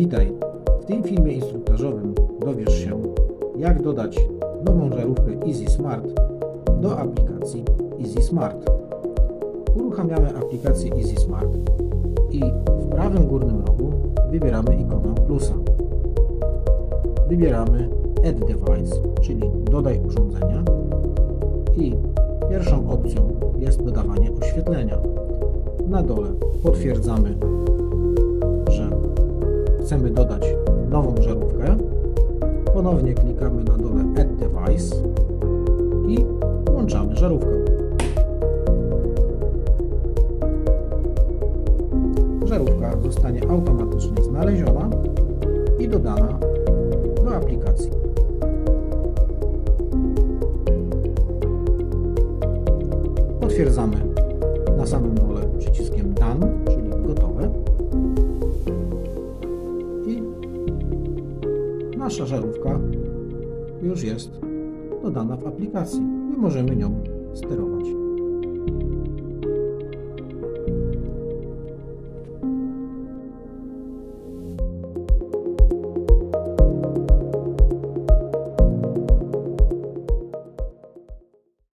Witaj! W tym filmie instruktażowym dowiesz się, jak dodać nową żarówkę Easy Smart do aplikacji Easy Smart. Uruchamiamy aplikację Easy Smart i w prawym górnym rogu wybieramy ikonę plusa. Wybieramy Add Device, czyli dodaj urządzenia i pierwszą opcją jest dodawanie oświetlenia. Na dole potwierdzamy, chcemy dodać nową żarówkę. Ponownie klikamy na dole Add Device i włączamy żarówkę. Żarówka zostanie automatycznie znaleziona i dodana do aplikacji. Potwierdzamy na samym dole przyciskiem Done, czyli nasza żarówka już jest dodana w aplikacji i możemy nią sterować.